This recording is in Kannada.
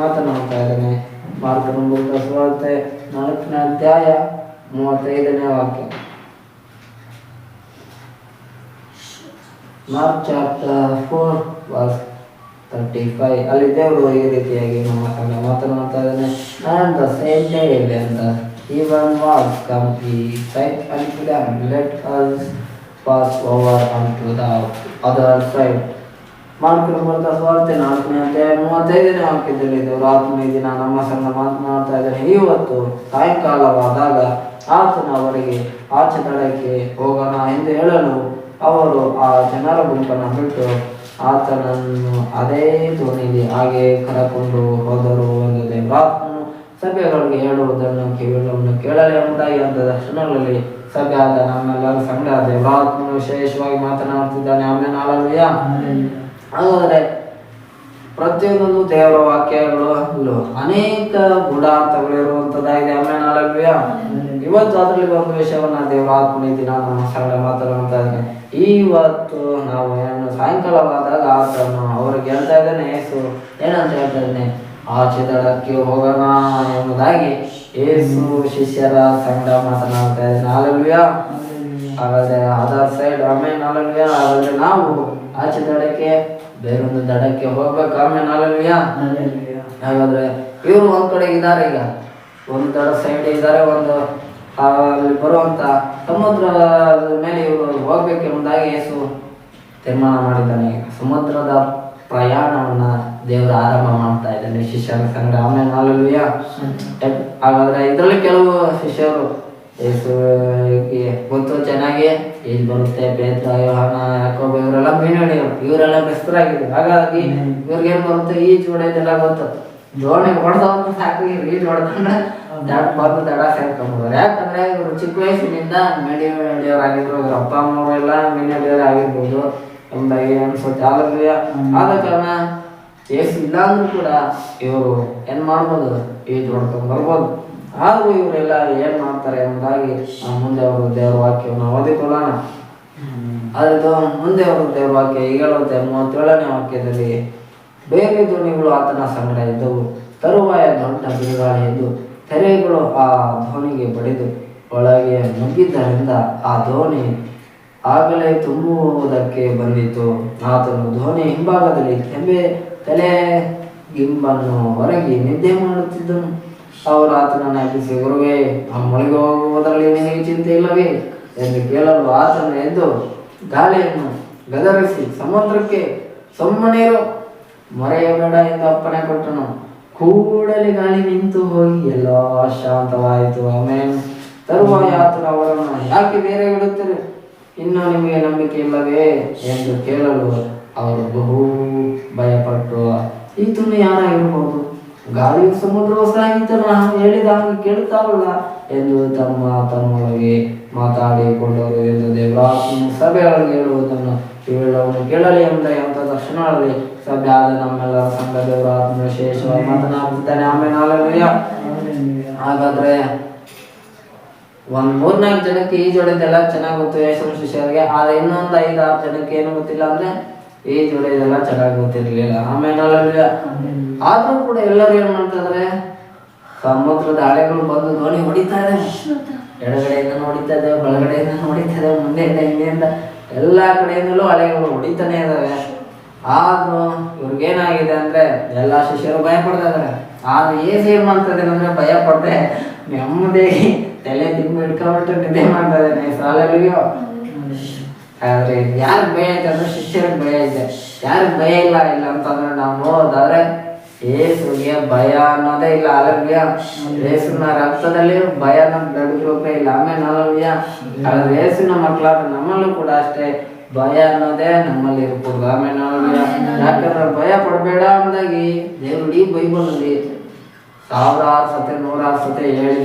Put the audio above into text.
ಮಾತನಾಡ್ತಾ ಇದ್ದಾನೆ. ಮಾರ್ಗನ ಸುವಾರ್ತೆ ನಾಲ್ಕನೇ ಅಧ್ಯಾಯ ಮೂವತ್ತೈದನೇ ವಾಕ್ಯ. Mark chapter four was thirty five. ಅಲ್ಲಿ ದೇವರು ಈ ರೀತಿಯಾಗಿ ನಮ್ಮ ಸಂಘ ಮಾತನಾಡ್ತಾ ಇದ್ದಾನೆ. ನಾನು ದ ಸೇಮ್ ಡೇ ಅಂತ even was come he saith and let us pass over unto the other side ಮಾರ್ಕನ ಬರ್ತಾ ಸ್ವಾರ್ಥ ನಾಲ್ಕನೇ ಅಧ್ಯಾಯ ಮೂವತ್ತೈದನೇ ವಾಕ್ಯದಲ್ಲಿ ದೇವರು ಆತ್ಮೀಯ ದಿನ ನಮ್ಮ ಸಂಘ ಮಾತನಾಡ್ತಾ ಇದ್ದಾರೆ. ಇವತ್ತು ಸಾಯಂಕಾಲವಾದಾಗ ಆತನ ಅವರಿಗೆ ಆಚೆ ದಡಕ್ಕೆ ಹೋಗೋಣ ಎಂದು ಹೇಳಲು ಅವರು ಆ ಜನರ ಗುಂಪನ್ನು ಬಿಟ್ಟು ಆತನನ್ನು ಅದೇ ಧ್ವನಿಲಿ ಹಾಗೆ ಕರಕೊಂಡು ಹೋದರು ಎಂದು ದೇವರಾತ್ಮನು ಸಭೆಗಳಿಗೆ ಹೇಳುವುದನ್ನು ಕೇಳುವುದನ್ನು ಕೇಳಲೇ ಎಂಬುದಾಗಿ ಅಂತ ದರ್ಶನಗಳಲ್ಲಿ ಸಭೆ ಆದ ನಮ್ಮೆಲ್ಲರ ಸಂಘ ದೇವರಾತ್ಮನು ವಿಶೇಷವಾಗಿ ಮಾತನಾಡುತ್ತಿದ್ದಾನೆ. ಆಮೇಲೆ ನಾಳಲ್ವಯ್ಯ ಹಾಗಾದರೆ ಪ್ರತಿಯೊಂದೊಂದು ದೇವರ ವಾಕ್ಯಗಳು ಅಲ್ಲೂ ಅನೇಕ ಗೂಢಾರ್ಥಗಳು ಇರುವಂತದ್ದಾಗಿದೆ ಆಮೇಲೆ ನಾಲ್ಕು ಇವತ್ತು ಅದರಲ್ಲಿ ಒಂದು ವಿಷಯವನ್ನ ದೇವರ ಆತ್ಮನ ದಿನ ನಮ್ಮ ಮಾತನಾಡ್ತಾ ಇದ್ದಾನೆ ಇವತ್ತು ನಾವು ಏನು ಸಾಯಂಕಾಲವಾದಾಗ ಆತನು ಅವ್ರಿಗೆ ಹೇಳ್ತಾ ಇದ್ದಾನೆ ಏಸು ಏನಂತ ಹೇಳ್ತಾ ಇದ್ದಾನೆ? ಆಚೆ ದಡಕ್ಕೆ ಹೋಗೋಣ ಎಂಬುದಾಗಿ ಏಸು ಶಿಷ್ಯರ ಸಂಗಡ ಮಾತನಾಡ್ತಾ ಇದ್ದಾನೆ. ನಾಲ್ವ್ಯಾ ಹಾಗಾದ್ರೆ ಅದರ್ ಸೈಡ್ ಆಮೇಲೆ ನಾಲ್ಯ ಹಾಗಾದ್ರೆ ನಾವು ಆಚೆ ದಡಕ್ಕೆ ಬೇರೊಂದು ದಡಕ್ಕೆ ಹೋಗ್ಬೇಕು. ಆಮೇಲೆ ನಾಲ್ವ್ಯಾ ಹಾಗಾದ್ರೆ ಇವರು ಒಂದ್ ಕಡೆ ಇದ್ದಾರೆ ಈಗ. ಒಂದು ದಡ ಸೈಡ್ ಇದ್ದಾರೆ ಒಂದು ಅಲ್ಲಿ ಬರುವಂತ ಸಮುದ್ರದ ಮೇಲೆ ಇವರು ಹೋಗ್ಬೇಕೆಂಬುದಾಗಿ ಯೇಸು ತೀರ್ಮಾನ ಮಾಡಿದ್ದಾನೆ ಸಮುದ್ರದ ಪ್ರಯಾಣವನ್ನ ದೇವರು ಆರಂಭ ಮಾಡ್ತಾ ಇದ್ದಾನೆ ಶಿಷ್ಯರ ಸಂಘ. ಆಮೇಲೆ ಹಾಗಾದ್ರೆ ಇದರಲ್ಲಿ ಕೆಲವು ಶಿಷ್ಯರು ಯೇಸುಗೆ ಇಲ್ಲಿ ಬರುತ್ತೆ ಪೇತ್ರ ಯೋಹಾನ ಯಾಕೋಬ ಇವರೆಲ್ಲ ಮೀನು ಹಿಡಿಯೋರು ಇವರೆಲ್ಲ ಬೆಸ್ತರಾಗಿದ್ರು ಹಾಗಾಗಿ ಇವ್ರಿಗೆ ಏನ್ ಬರುತ್ತೆ? ಈಜು ಹೊಡೆಯೋದೆಲ್ಲ ಗೊತ್ತು ದೋಣಿ ಹೊಡೆದವ್ರು ಸಾಕು ಇವ್ರು ಈಜು ಹೊಡೆದ್ರೆ ದಡ ಬಂದು ದಡ ಸೇರ್ಕೊಂಡ್ಬಿಡೋರು ಯಾಕಂದ್ರೆ ಇವರು ಚಿಕ್ಕ ವಯಸ್ಸಿನಿಂದ ಮೀನು ಹಿಡಿಯೋರಾಗಿದ್ರು ಇವ್ರ ಅಪ್ಪ ಅಮ್ಮ ಎಲ್ಲ ಮೀನು ಹಿಡಿಯೋರಾಗಿರ್ಬೋದು ಎಂಬುದಾಗಿ ಅನ್ಸುತ್ತೆ. ಆದ್ರೆ ಆದ ಕಾರಣ ಏಸು ಇಲ್ಲ ಅಂದ್ರೂ ಕೂಡ ಇವರು ಏನ್ ಮಾಡ್ಬೋದು? ಈಜ್ ಹೊಡ್ಕೊಂಡ್ ಬರ್ಬೋದು. ಆದ್ರೂ ಇವರೆಲ್ಲ ಏನ್ ಮಾಡ್ತಾರೆ ಎಂಬುದಾಗಿ ಮುಂದೆ ಅವರು ದೇವರ ವಾಕ್ಯವನ್ನು ಓದಿಕೊಳ್ಳೋಣ ಅದು ಮುಂದೆ ಅವರು ದೇವರ ವಾಕ್ಯ ಹೇಳುತ್ತೆ ಮೂವತ್ತೇಳನೇ ವಾಕ್ಯದಲ್ಲಿ, ಬೇರೆ ಧ್ವನಿಗಳು ಆತನ ಸಂಗಡ ಇದ್ದವು ತರುವಾಯ ದೊಡ್ಡ ಬಿರುಗಾಳಿ ಎದ್ದು, ತೆರೆಗಳು ಆ ಧೋನಿಗೆ ಬಡಿದು, ಒಳಗೆ ನುಗ್ಗಿದ್ದರಿಂದ ಆ ಧೋನಿ ಆಗಲೇ ತುಂಬುವುದಕ್ಕೆ ಬಂದಿತು. ಆತನು ಧೋನಿ ಹಿಂಭಾಗದಲ್ಲಿ ತೆಂಬೆ, ತಲೆ ಗಿಂಬನ್ನು ಹೊರಗೆ ನಿದ್ದೆ ಮಾಡುತ್ತಿದ್ದನು. ಅವರು ಆತನನ್ನು ಅಪ್ಪಿಸಿ ಗುರುವೇ ಮೊಳಗೆ ಹೋಗುವುದರಲ್ಲಿ ನಿನಗೆ ಚಿಂತೆ ಇಲ್ಲವೇ? ಎಂದು ಕೇಳಲು ಆತನ ಎಂದು ಗಾಳಿಯನ್ನು ಗದರಿಸಿ ಸಮುದ್ರಕ್ಕೆ ಸುಮ್ಮನೇರು ಮರೆಯಬೇಡ ಎಂದು ಅಪ್ಪಣೆ ಕೊಟ್ಟನು. ಕೂಡಲೇ ಗಾಳಿ ನಿಂತು ಹೋಗಿ ಎಲ್ಲ ಶಾಂತವಾಯಿತು. ಆಮೇಲೆ ತರುವಾಯ ಆತನು ಅವರನ್ನು, ಯಾಕೆ ಬೇರೆ ಬಿಡುತ್ತೀರಿ ಇನ್ನು ನಿಮಗೆ ನಂಬಿಕೆ ಇಲ್ಲವೇ? ಎಂದು ಕೇಳಲು ಅವರು ಬಹು ಭಯಪಟ್ಟು ಈತನು ಯಾರಾಗಿರ್ಬೋದು? ಗಾಳಿಯು ಸಮುದ್ರವು ನಾನು ಹೇಳಿದ ಹಾಗೆ ಕೇಳುತ್ತಾವಲ್ಲ ಎಂದು ತಮ್ಮ ತಮ್ಮೊಳಗೆ ಮಾತಾಡಿಕೊಂಡರು ಎಂದು ದೇವರಾತ್ಮ ಸಭೆಯೊಳಗೆ ಹೇಳುವುದನ್ನು ಕೇಳುವನು ಕೇಳಲಿ ಎಂಬ ಎಂತ ದರ್ಶನಗಳಲ್ಲಿ ಸಭೆ ಆದ ನಮ್ಮೆಲ್ಲರ ಸಂಘ ದೇವರಾತ್ಮ ವಿಶೇಷವಾಗಿ ಮಾತನಾಡುತ್ತಿದ್ದಾನೆ. ಆಮೇಲೆ ನಾಲ್ಕು ಹಾಗಾದ್ರೆ ಒಂದ್ ಮೂರ್ನಾಲ್ಕು ಜನಕ್ಕೆ ಈ ಜೋಡಿದೆಲ್ಲ ಚೆನ್ನಾಗಿ ಗೊತ್ತು. ಯೇಸು ಶಿಷ್ಯರಿಗೆ, ಆದ್ರೆ ಇನ್ನೊಂದು ಐದು ಆರು ಜನಕ್ಕೆ ಏನು ಗೊತ್ತಿಲ್ಲ ಅಂದ್ರೆ ಈಜು ಹೊಡೆಯೋದೆಲ್ಲ ಚೆನ್ನಾಗಿ ಗೊತ್ತಿರಲಿಲ್ಲ ಆಮೇಲೆ ಆದರೂ ಕೂಡ ಎಲ್ಲರೂ ಏನ್ ಮಾಡ್ತಾರೆ ಸಮುದ್ರದ ಅಲೆಗಳು ಬಂದು ದೋಣಿ ಹೊಡಿತಾ ಇದೆ. ಎಡಗಡೆಯಿಂದ ನೋಡಿತಾ ಇದೆ ಬಲಗಡೆಯಿಂದ ನೋಡಿತಾ ಇದೆ, ಮುಂದೆಯಿಂದ ಹಿಂದೆಯಿಂದ ಎಲ್ಲಾ ಕಡೆಯಿಂದಲೂ ಅಲೆಗಳು ಹೊಡಿತಾನೆ ಇದಾವೆ. ಆದ್ರೂ ಇವ್ರಿಗೇನಾಗಿದೆ ಅಂದ್ರೆ ಎಲ್ಲಾ ಶಿಷ್ಯರು ಭಯ ಪಡ್ತಾ ಇದಾರೆ. ಆದ್ರೆ ಏಸ್ ಏನ್ ಮಾಡ್ತಾ ಇದಾರೆ ಅಂದ್ರೆ ಭಯ ಪಡ್ದೆ. ನೆಮ್ಮದಿ ತಲೆ ತಿಂದು ಇಟ್ಕೊಂಡ್ಬಿಟ್ಟು ನಿದ್ದೆ ಮಾಡ್ತಾ ಆದ್ರೆ ಯಾರು ಭಯ ಐತೆ ಅಂದ್ರೆ ಶಿಷ್ಯರಿಗೆ ಭಯ ಐತೆ ಯಾರು ಭಯ ಇಲ್ಲ ಇಲ್ಲ ಅಂತಂದ್ರೆ ನಾವು ನೋಡೋದಾದ್ರೆ ಏಸುಗೆ ಭಯ ಅನ್ನೋದೇ ಇಲ್ಲ ಅಲವ್ಯ ಏಸುನ ರಕ್ತದಲ್ಲಿ ಭಯ ನಮ್ಮ ಬ್ಲಡ್ ಗ್ರೂಪೇ ಇಲ್ಲ. ಆಮೇಲೆ ಅಲವ್ಯ ಆದ್ರೆ ಏಸುನ ಮಕ್ಕಳಾದ ನಮ್ಮಲ್ಲೂ ಕೂಡ ಅಷ್ಟೇ ಭಯ ಅನ್ನೋದೇ ನಮ್ಮಲ್ಲಿ ಇರ್ಬೋದು. ಆಮೇಲೆ ಅಲವ್ಯ ಯಾಕಂದ್ರೆ ಭಯ ಪಡಬೇಡ ಅಂದಾಗಿ ದೇವ್ರು ಈ ಬೈಬಲ್ ಸಾವಿರಾರು ಸತೆ ನೂರಾರು ಸತೆ ಹೇಳಿ